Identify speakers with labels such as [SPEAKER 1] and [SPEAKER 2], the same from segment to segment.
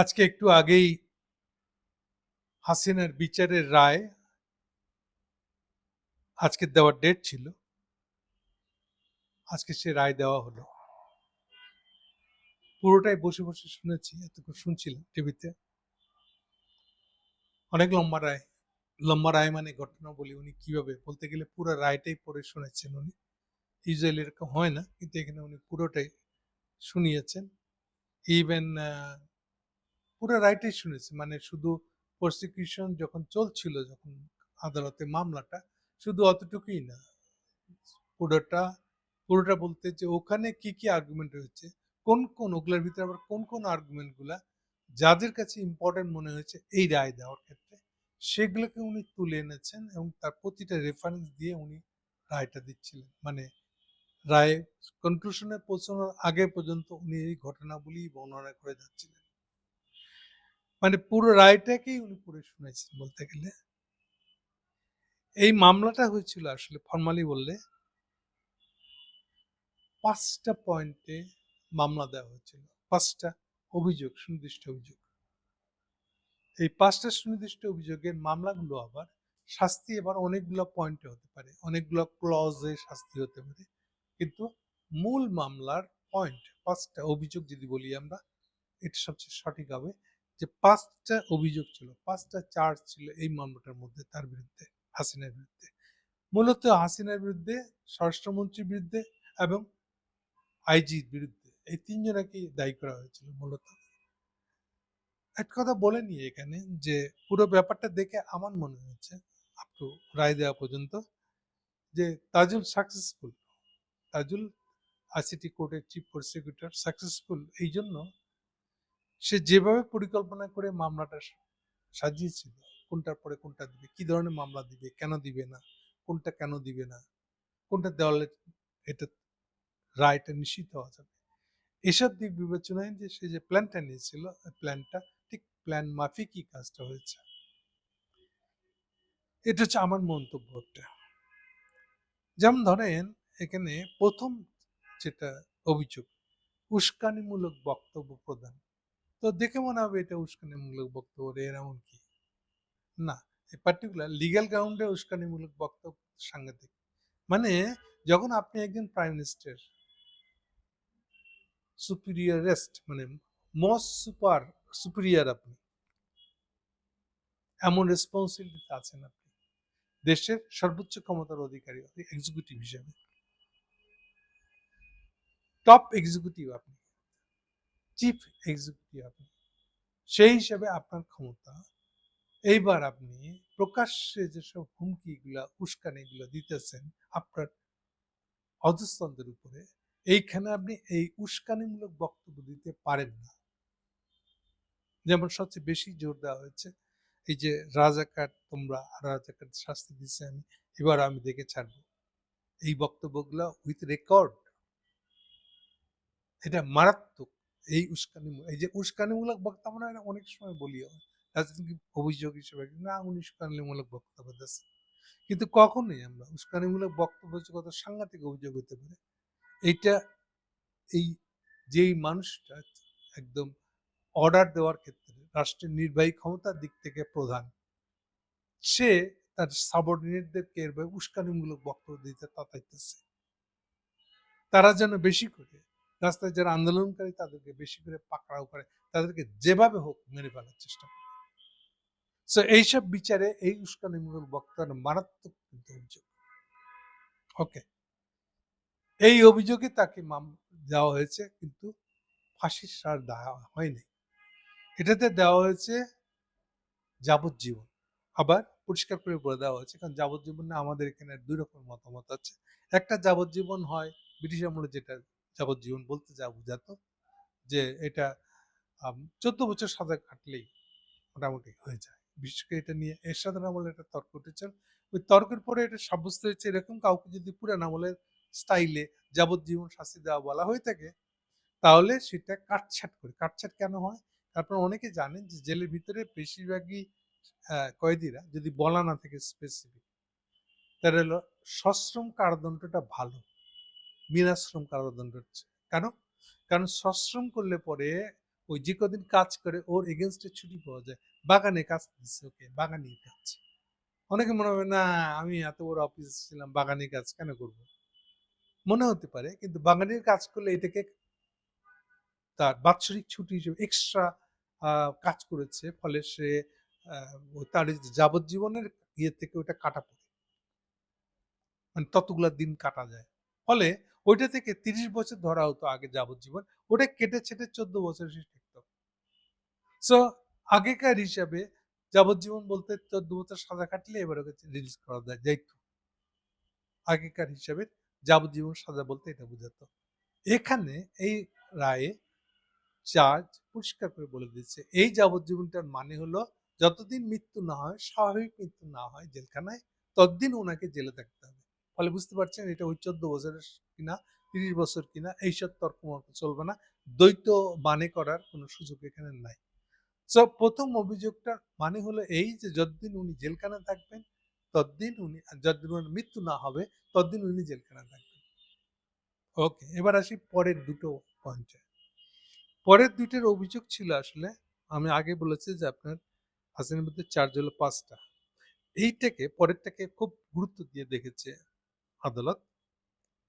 [SPEAKER 1] আজকে একটু আগেই হাসিনার বিচারের রায় আজকে দেওয়ার ডেট ছিল। আজকে সে রায় দেওয়া হলো। পুরোটাই বসে বসে শুনেছি, এতক্ষণ শুনছিলাম টিভিতে। অনেক লম্বা রায় লম্বা রায় মানে ঘটনা বলি উনি কীভাবে, বলতে গেলে পুরো রায়টাই পড়ে শুনেছেন উনি। ইউজুয়ালি এরকম হয় না, কিন্তু এখানে উনি পুরোটাই শুনিয়েছেন। ইভেন পুরো রাইটাই শুনেছি। মানে শুধু প্রসিকিউশন যখন চলছিল, যখন আদালতে মামলাটা, শুধু অতটুকুই না। পুরোটা পুরোটা বলতে যে ওখানে কি কি আর্গুমেন্ট রয়েছে কোন কোন, ওগুলোর ভিতরে আবার কোন কোন আর্গুমেন্টগুলা যাদের কাছে ইম্পর্টেন্ট মনে হয়েছে, এই রায় দেওয়ার ক্ষেত্রে, সেগুলোকে উনি তুলে এনেছেন এবং তার প্রতিটা রেফারেন্স দিয়ে উনি রায়টা দিচ্ছিলেন। মানে রায় কনক্লুশনে পৌঁছানোর আগে পর্যন্ত উনি এই ঘটনাগুলি বর্ণনা করে যাচ্ছিলেন। মানে পুরো রায়টাকেই উনি পড়ে শুনেছেন বলতে গেলে। এই মামলাটা হয়েছিল আসলে ফর্মালি বললে, পাঁচটা পয়েন্টে মামলা দেওয়া হয়েছিল। পাঁচটা অভিযোগ, সুনির্দিষ্ট অভিযোগ। এই পাঁচটা সুনির্দিষ্ট অভিযোগের মামলাগুলো আবার শাস্তি এবার অনেকগুলো পয়েন্টে হতে পারে, অনেকগুলো ক্লজে শাস্তি হতে পারে। কিন্তু মূল মামলার পয়েন্ট, পাঁচটা অভিযোগ যদি বলি আমরা, এটা সবচেয়ে সঠিক হবে। যে পাঁচটা অভিযোগ ছিল, পাঁচটা চার্জ ছিল এই মামলাটার মধ্যে তার বিরুদ্ধে, হাসিনার বিরুদ্ধে। মূলত হাসিনার বিরুদ্ধে, স্বরাষ্ট্রমন্ত্রীর বিরুদ্ধে এবং আইজির বিরুদ্ধে এই তিনজনাকে দায়ী করা হয়েছিল মূলত। একটা কথা বলে নিয়ে এখানে যে পুরো ব্যাপারটা দেখে আমার মনে হয়েছে আপ টু রায় দেওয়া পর্যন্ত, যে তাজুল সাকসেসফুল তাজুল আইসিটি কোর্টের চিফ প্রসিকিউটর সাকসেসফুল এই জন্য সে যেভাবে পরিকল্পনা করে মামলাটা সাজিয়েছিল, কোনটার পরে কোনটা দিবে, কি ধরনের মামলা দিবে, কেন দিবে না, কোনটা কেন দিবে না, কোনটা দেওয়ালে এটা রায়টা নিশ্চিত হওয়া যাবে। এসব দিক বিবেচনায় যে সে যে প্ল্যানটা নিয়েছিল প্ল্যানটা ঠিক প্ল্যান মাফিকই কাজটা হয়েছে। এটা হচ্ছে আমার মন্তব্য একটা। যেমন ধরেন, এখানে প্রথম যেটা অভিযোগ, উস্কানিমূলক বক্তব্য প্রদান। তো দেখে মনে হবে এটা উস্কানিমূলক বক্তব্য রে এমন কি? না পার্টিকুলার লিগ্যাল গ্রাউন্ডে উস্কানিমূলক বক্তব্য সাংঘাতিক। মানে যখন আপনি একজন প্রাইম মিনিস্টার সুপিরিয়ারেস্ট মানে মোস্ট সুপার সুপিরিয়ার আপনি, এমন রেসপন্সিবিলিটি আছেন আপনি, দেশের সর্বোচ্চ ক্ষমতার অধিকারী এক্সিকিউটিভ হিসেবে। টপ এক্সিকিউটিভ আপনি। চিফ এক্সিকিউটিভ আপনি। সেই হিসাবে আপনার ক্ষমতা। এইবার আপনি প্রকাশ্যে যেসব হুমকিগুলা উস্কানিগুলো দিতেছেন আপনার অধস্তনদের উপরে, এইখানে আপনি এই উস্কানিমূলক বক্তব্য দিতে পারেন না। যেমন সবচেয়ে বেশি জোর দেওয়া হয়েছে, এই যে রাজাকার, তোমরা রাজাকার শাস্তি দিচ্ছে আমি এবার আমি দেখে ছাড়বো। এই বক্তব্যগুলো উইথ রেকর্ড এটা মারাত্মক এই উস্কানি এই যে উস্কানিমূলক বক্তব্য আমরা অনেক সময় বলি রাজনৈতিক অভিযোগ হিসেবে না উনি উস্কানিমূলক বক্তব্য দিচ্ছে কিন্তু কখনোই আমরা উস্কানিমূলক বক্তব্য কত সাংঘাতিক অভিযোগ হতে পারে, এইটা এই যেই মানুষটা একদম অর্ডার দেওয়ার ক্ষেত্রে রাষ্ট্রের নির্বাহী ক্ষমতার দিক থেকে প্রধান, সে তার সাবঅর্ডিনেটদেরকে এরভাবে উস্কানিমূলক বক্তব্য দিতে তাতাইতেছে। তারা যেন বেশি করে রাস্তায় যারা আন্দোলনকারী তাদেরকে বেশি করে পাকড়াও করে, তাদেরকে যেভাবে হোক মেরে ফেলার চেষ্টা করে। সো এইসব বিচারে এই উস্কানিমূলক বক্তব্য মারাত্মক কিন্তু অভিযোগ। ওকে এই অভিযোগে তাকে দেওয়া হয়েছে কিন্তু ফাঁসির সার দেওয়া হয়নি। এটাতে দেওয়া হয়েছে যাবজ্জীবন। আবার পরিষ্কার করে বলে দেওয়া হয়েছে, কারণ যাবজ্জীবনে আমাদের এখানে দুই রকম মতামত আছে। একটা যাবজ্জীবন হয়, ব্রিটিশ আমলে যেটা যাবজ্জীবন বলতে যা বুঝাতো যে এটা চোদ্দ বছর সাজা কাটলেই মোটামুটি হয়ে যায়। বিশেষ করে এটা নিয়ে এরশাদ আমলে একটা তর্ক উঠেছে। ওই তর্কের পরে এটা সাব্যস্ত হয়েছে এরকম কাউকে যদি পুরান আমলের স্টাইলে যাবজ্জীবন শাস্তি দেওয়া বলা হয়ে থাকে, তাহলে সেটা কাটছাট করে। কাটছাট কেন হয়? তারপর অনেকে জানেন যে জেলের ভিতরে বেশিরভাগই কয়েদিরা যদি বলা না থাকে স্পেসিফিক তাহলে হলো সশ্রম কারাদণ্ডটা ভালো। বিনাশ্রম কারাদণ্ড হচ্ছে। কেন? কারণ সশ্রম করলে পরে ওই যে কদিন কাজ করে, ওর এগেনস্টে ছুটি পাওয়া যায়। বাগানে কাজ দিচ্ছে ওকে বাগানি কাজ। অনেকে মনে হবে না, আমি এত বড় অফিস ছিলাম বাগানি কাজ কেন করব? মনে হতে পারে, কিন্তু বাগানের কাজ করলে এটাকে তার বাৎসরিক ছুটি হিসেবে এক্সট্রা কাজ করেছে। ফলে সে তার যাবজ্জীবনের ইয়ে থেকে ওটা কাটা পড়ে। মানে ততগুলা দিন কাটা যায়। ফলে ওইটা থেকে তিরিশ বছর ধরা হতো আগে যাবজ্জীবন। ওটা কেটে ছেটে চোদ্দ বছর সে টিকত। সো আগেকার হিসাবে যাবজ্জীবন বলতে চোদ্দ বছর সাজা কাটলে এবার ওকে রিলিজ করা যায়, যাইতো। আগেকার হিসাবে যাবজ্জীবন সাজা বলতে এটা বোঝাতো। এখানে এই রায়ে জাজ পরিষ্কার করে বলে দিচ্ছে এই যাবজ্জীবনটার মানে হলো যতদিন মৃত্যু না হয়, স্বাভাবিক মৃত্যু না হয় জেলখানায়, ততদিন ওনাকে জেলে থাকতে ফলে বুঝতে পারছেন এটা ওই চোদ্দ বছরের কিনা, তিরিশ বছর কিনা এইসব তর্ক চলবে না। দ্বৈত মানে করার কোনো সুযোগ এখানে নাই। সো প্রথম অভিযোগটার মানে হলো এই যে, যতদিন উনি জেলখানা থাকবেন, ততদিন উনি, যতদিন ওনার মৃত্যু না হবে, ততদিন উনি জেলখানায় থাকবেন। ওকে এবার আসি পরের দুটো পয়েন্টে পরের দুইটার অভিযোগ ছিল আসলে, আমি আগে বলেছি যে আপনার হাসিনের মধ্যে চার্জ হলো পাঁচটা। এইটাকে, পরেরটাকে খুব গুরুত্ব দিয়ে দেখেছে আদালত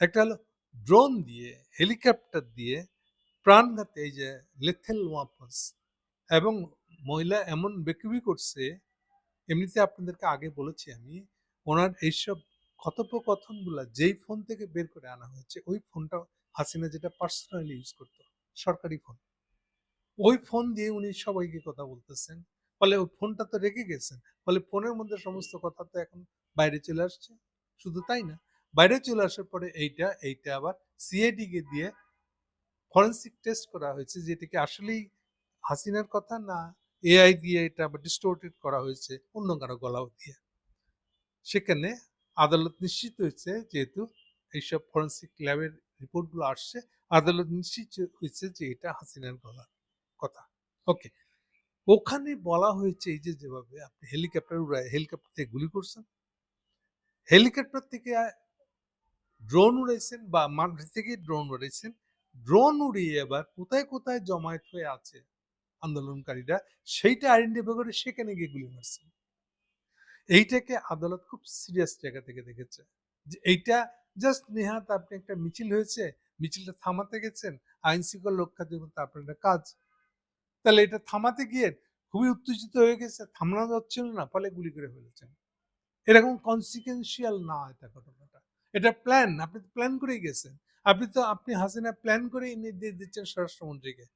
[SPEAKER 1] একটা হলো ড্রোন দিয়ে হেলিকপ্টার দিয়ে প্রাণঘাতে এই যে লেথেল ওয়াপন্স এবং মহিলা এমন বেকুবি করছে, এমনিতে আপনাদেরকে আগে বলেছি আমি, ওনার এইসব কথোপকথনগুলা যেই ফোন থেকে বের করে আনা হয়েছে, ওই ফোনটা হাসিনা যেটা পার্সোনালি ইউজ করতো, সরকারি ফোন ওই ফোন দিয়ে উনি সবাইকে কথা বলতেছেন, ফলে ওই ফোনটা তো রেখে গেছেন, ফলে ফোনের মধ্যে সমস্ত কথা তো এখন বাইরে চলে আসছে, শুধু তাই না বাইরে চলে আসার পরে এইটা এইটা আবার সিআইডি কে দিয়ে ফরেন্সিক টেস্ট করা হয়েছে যেটাকে আসলেই হাসিনার কথা না এআই দিয়ে এটা আবার ডিস্টোর্টেড করা হয়েছে, অন্য কারও গলাও দিয়ে? সেখানে আদালত নিশ্চিত হয়েছে, যেহেতু এইসব ফরেন্সিক ল্যাবের রিপোর্টগুলো আসছে, আদালত নিশ্চিত হয়েছে যে এটা হাসিনার গলার কথা। ওকে ওখানে বলা হয়েছে এই যে যেভাবে, আপনি হেলিকপ্টার উড়ায় হেলিকপ্টার থেকে গুলি করছেন। হেলিকপ্টার থেকে ড্রোন উড়েছেন বা মাঠ থেকে ড্রোন উড়েছেন ড্রোন উড়িয়ে এবার কোথায় কোথায় জমায়েত হয়ে আছে আন্দোলনকারীরা, সেইটা আইডেন্টিফাই করে সেখানে গিয়ে গুলি মারছেন এইটাকে আদালত খুব সিরিয়াস জায়গা থেকে দেখেছে যে এইটা জাস্ট নেহাত আপনি একটা মিছিল হয়েছে, মিছিলটা থামাতে গেছেন, আইন শৃঙ্খলা রক্ষার জন্য তা আপনার একটা কাজ। তাহলে এটা থামাতে গিয়ে খুবই উত্তেজিত হয়ে গেছে, থামানো যাচ্ছিল না, ফলে গুলি করে ফেলেছেন। এরকম কনসিকুয়েন্সিয়াল না এটা ঘটনাটা। এটা প্ল্যান। আপনি তো প্ল্যান করেই গেছেন। আপনি তো, আপনি হাসিনা প্ল্যান করেই নির্দেশ দিচ্ছেন স্বরাষ্ট্রমন্ত্রীকে।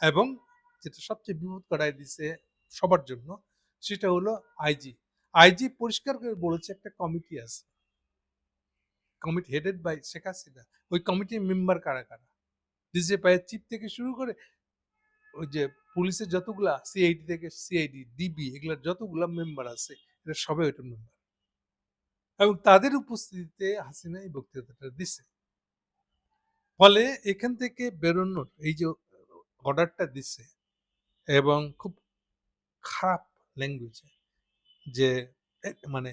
[SPEAKER 1] এবং যেটা সবচেয়ে বিপদ করাই দিছে সবার জন্য, সেটা হলো আইজি। আইজি পরিষ্কার করে বলেছে একটা কমিটি আছে। Committee headed by Sheikh Hasina. ওই কমিটির মেম্বার কারা কারা? ডিজে পায়ের চিফ থেকে শুরু করে ওই যে পুলিশের যতগুলা সিআইডি থেকে সিআইডি ডিবি এগুলার যতগুলা মেম্বার আছে এটা সবাই ওইটার মেম্বার এবং তাদের উপস্থিতিতে হাসিনা এই বক্তৃতাটা দিছে। ফলে এখান থেকে বেরোনোর এই যে অর্ডারটা দিছে এবং খুব খারাপ ল্যাঙ্গুয়েজে যে মানে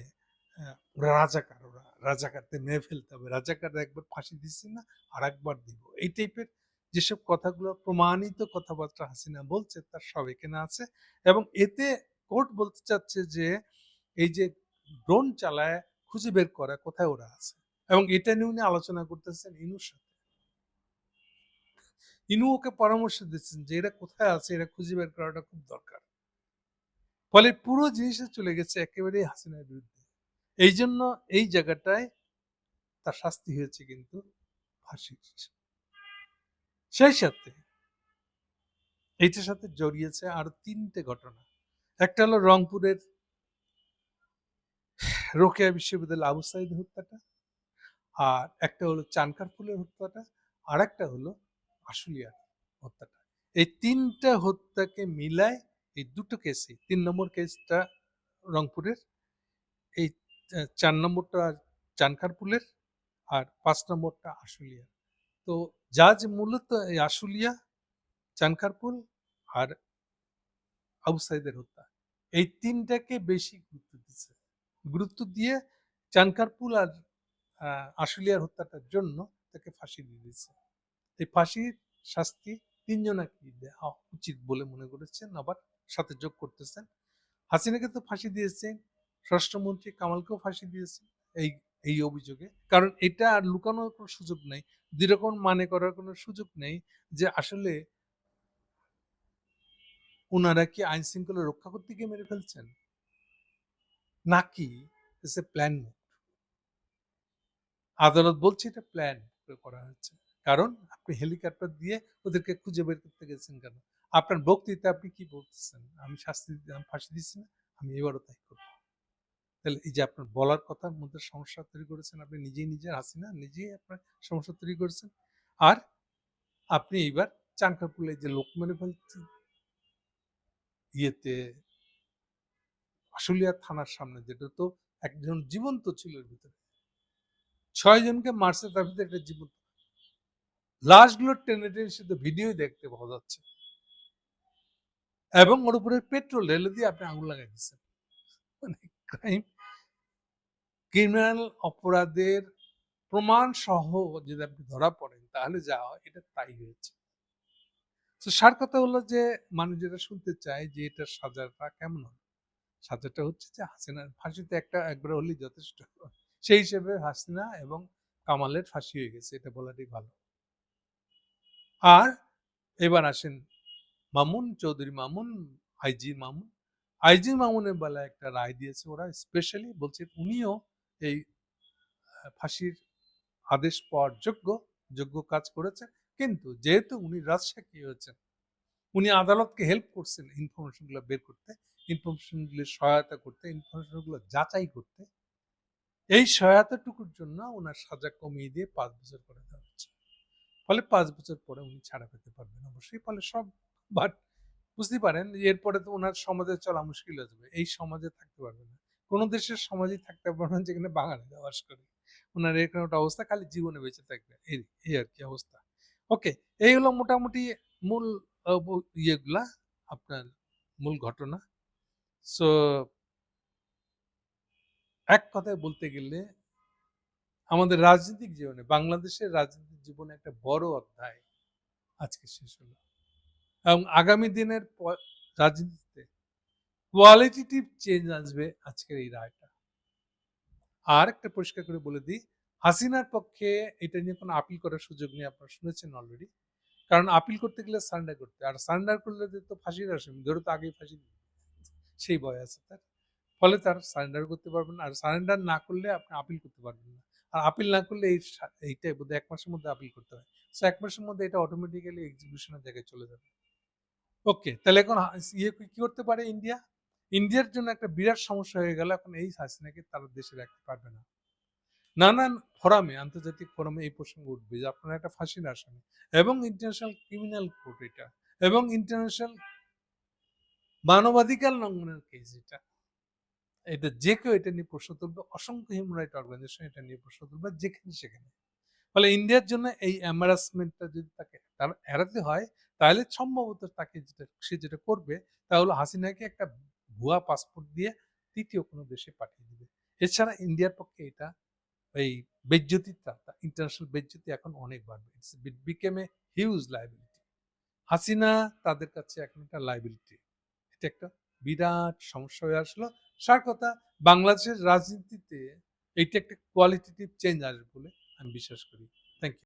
[SPEAKER 1] রাজাকার ওরা, রাজাকারদের মেরে ফেলতে হবে রাজাকার একবার ফাঁসি দিচ্ছে না আর একবার দিব। এই টাইপের যেসব কথাগুলো প্রমাণিত কথাবার্তা হাসিনা বলছে তার সব এখানে আছে এবং এতে কোর্ট বলতে চাচ্ছে যে এই যে ড্রোন চালায় খুঁজে বের করা কোথায় ওরা আছে। এবং এটা নিয়ে উনি আলোচনা করতেছেন ইনুর সাথে। ইনু ওকে পরামর্শ দিচ্ছেন যে এরা কোথায় আছে, এরা খুঁজে বের করাটা খুব দরকার। ফলে পুরো জিনিসটা চলে গেছে একেবারেই হাসিনার বিরুদ্ধে। এই জন্য এই জায়গাটায় তার শাস্তি হয়েছে কিন্তু ফাঁসির সেই সাথে এইটার সাথে জড়িয়েছে আরও তিনটে ঘটনা। একটা হলো রংপুরের রোকেয়া বিশ্ববিদ্যালয় আবু সাইদ হত্যাটা, আর একটা হলো চানকার ফুলের হত্যাটা আর একটা হলো আশুলিয়ার হত্যাটা। এই তিনটা হত্যাকে মিলায় এই দুটো কেসে তিন নম্বর কেসটা রংপুরের, এই চার নম্বরটা চানখারপুলের আর পাঁচ নম্বরটা আশুলিয়া তো জাজ মূলত এই আশুলিয়া চানখারপুল আর আবু সাইদের হত্যা, এই তিনটাকে বেশি গুরুত্ব দিচ্ছে গুরুত্ব দিয়ে চানকারপুল আর আশুলিয়ার হত্যাটার জন্য তাকে ফাঁসি দিয়ে দিচ্ছে এই ফাঁসির শাস্তি তিনজনাকে দেওয়া উচিত বলে মনে করেছেন, আবার সাথে যোগ করতেছেন। হাসিনাকে তো ফাঁসি দিয়েছেন, স্বরাষ্ট্রমন্ত্রী কামালকেও ফাঁসি দিয়েছেন এই এই অভিযোগে। কারণ এটা আর লুকানোর কোনো সুযোগ নেই দুরকম মানে করার কোনো সুযোগ নেই যে আসলে ওনারা কি আইন শৃঙ্খলা রক্ষা করতে গিয়ে মেরে ফেলছেন। নাকি প্ল্যান আদালত বলছে এটা প্ল্যান করা হয়েছে। কারণ আপনি হেলিকপ্টার দিয়ে ওদেরকে খুঁজে বের করতে গেছেন কেন? আপনার বক্তৃতা আপনি কি বলতেছেন? আমি শাস্তি ফাঁসি দিচ্ছি না, আমি এবারও তাই করব। তাহলে এই যে আপনার বলার কথার মধ্যে সমস্যা তৈরি করেছেন, আপনি নিজেই নিজের হাসিনা, নিজেই আপনার সমস্যা তৈরি করেছেন। আর আপনি এইবার চানকারপুলে যে লোক মেরে ফেলছেন, ইয়েতে আশুলিয়া থানার সামনে, যেটা তো একজন জীবন্ত ছিল ভিতরে। ছয় জনকে মারছে, তার ভিতরে একটা জীবন্ত। লাশগুলো টেনে টেনে শুধু ভিডিও দেখতে পাওয়া যাচ্ছে। এবং ওর উপরে পেট্রোল ঢেলে দিয়ে আপনি আঙুল লাগাই দিচ্ছেন। মানে ক্রাইম ক্রিমিনাল অপরাধের প্রমাণ সহ যদি আপনি ধরা পড়েন, তাহলে যা হয়, এটা তাই হয়েছে। তো সার কথা হলো যে, মানুষ যেটা শুনতে চায় যে এটা সাজাটা কেমন হবে? সাজাটা হচ্ছে যে হাসিনার ফাঁসিতে একটা একবার হলেই যথেষ্ট। সেই হিসেবে হাসিনা এবং কামালের ফাঁসি হয়ে গেছে, এটা বলাটাই ভালো। আর এবার আসেন মামুন চৌধুরী মামুন আইজি মামুন। আইজি মামুনের বেলায় একটা রায় দিয়েছে ওরা স্পেশালি বলছে উনিও এই ফাঁসির আদেশ পাওয়ার যোগ্য যোগ্য কাজ করেছে। কিন্তু যেহেতু উনি রাজসাক্ষী হয়েছেন উনি আদালতকে হেল্প করছেন ইনফরমেশনগুলো বের করতে ইনফরমেশনগুলো সহায়তা করতে ইনফরমেশনগুলো যাচাই করতে। এই সহায়তাটুকুর জন্য ওনার সাজা কমিয়ে দিয়ে পাঁচ বছর করে দেওয়া হচ্ছে। ফলে পাঁচ বছর পরে উনি ছাড়া পেতে পারবেন অবশ্যই, ফলে সব বাট বুঝতে পারেন, এরপরে তো ওনার সমাজে চলা মুশকিল হয়ে যাবে। এই সমাজে থাকতে পারবে না। কোন দেশের সমাজেই থাকতে পারবে না যেখানে বাঙালিরা বাস করে। ওনার এরকম একটা অবস্থা, খালি জীবনে বেঁচে থাকবে। এই এই আর কি অবস্থা। ওকে এই হলো মোটামুটি মূল ইয়েগুলা আপনার মূল ঘটনা। সো এক কথায় বলতে গেলে আমাদের রাজনৈতিক জীবনে, বাংলাদেশের রাজনৈতিক জীবনে একটা বড় অধ্যায় আজকে শেষ হলো। এবং আগামী দিনের রাজনীতিতে কোয়ালিটিটিভ চেঞ্জ আসবে আজকের এই রায়টা। আর একটা পরিষ্কার করে বলে দিই, হাসিনার পক্ষে এটা নিয়ে কোনো আপিল করার সুযোগ নেই, আপনারা শুনেছেন অলরেডি কারণ আপিল করতে গেলে সারেন্ডার করতে আর সারেন্ডার করলে তো ফাঁসির আসামি ধরে তো আগেই ফাঁসি সেই ভয় আছে তার। ফলে তার সারেন্ডার করতে পারবেন আর সারেন্ডার না করলে আপনি আপিল করতে পারবেন না। আর আপিল না করলে এই এইটাই বোধ এক মাসের মধ্যে আপিল করতে হয়। সো এক মাসের মধ্যে এটা অটোমেটিক্যালি এক্সিকিউশনের জায়গায় চলে যাবে। ওকে তাহলে এখন ইয়ে কি করতে পারে ইন্ডিয়া ইন্ডিয়ার জন্য একটা বিরাট সমস্যা হয়ে গেল। এখন এই হাসিনাকে তারা দেশে রাখতে পারবে না। নানান ফোরামে, আন্তর্জাতিক ফোরামে এই প্রসঙ্গ উঠবে যে আপনারা একটা ফাঁসির আসামি এবং ইন্টারন্যাশনাল ক্রিমিনাল কোর্ট এটা এবং ইন্টারন্যাশনাল মানবাধিকার লঙ্ঘনের কেস এটা। এটা যে কেউ এটা নিয়ে প্রশ্ন তুলবে, অসংখ্য হিউম্যান রাইট অর্গানাইজেশন এটা নিয়ে প্রশ্ন তুলবে, যেখানে সেখানে। ফলে ইন্ডিয়ার জন্য এই এম্বারাসমেন্টটা যদি তাকে তার এড়াতে হয়, তাহলে সম্ভবত তাকে যেটা, সে যেটা করবে তা হলো হাসিনাকে একটা ভুয়া পাসপোর্ট দিয়ে তৃতীয় কোনো দেশে পাঠিয়ে দেবে। এছাড়া ইন্ডিয়ার পক্ষে এটা এই তাতা ইন্টারন্যাশনাল বেজ্জতি এখন অনেক বাড়বে। It's became a huge liability Hasina তাদের কাছে এখন একটা লাইবিলিটি এটা একটা বিরাট সমস্যা হয়ে আসলো। সার কথা, বাংলাদেশের রাজনীতিতে এইটা একটা কোয়ালিটেটিভ চেঞ্জ আসবে বলে আমি বিশ্বাস করি। Thank you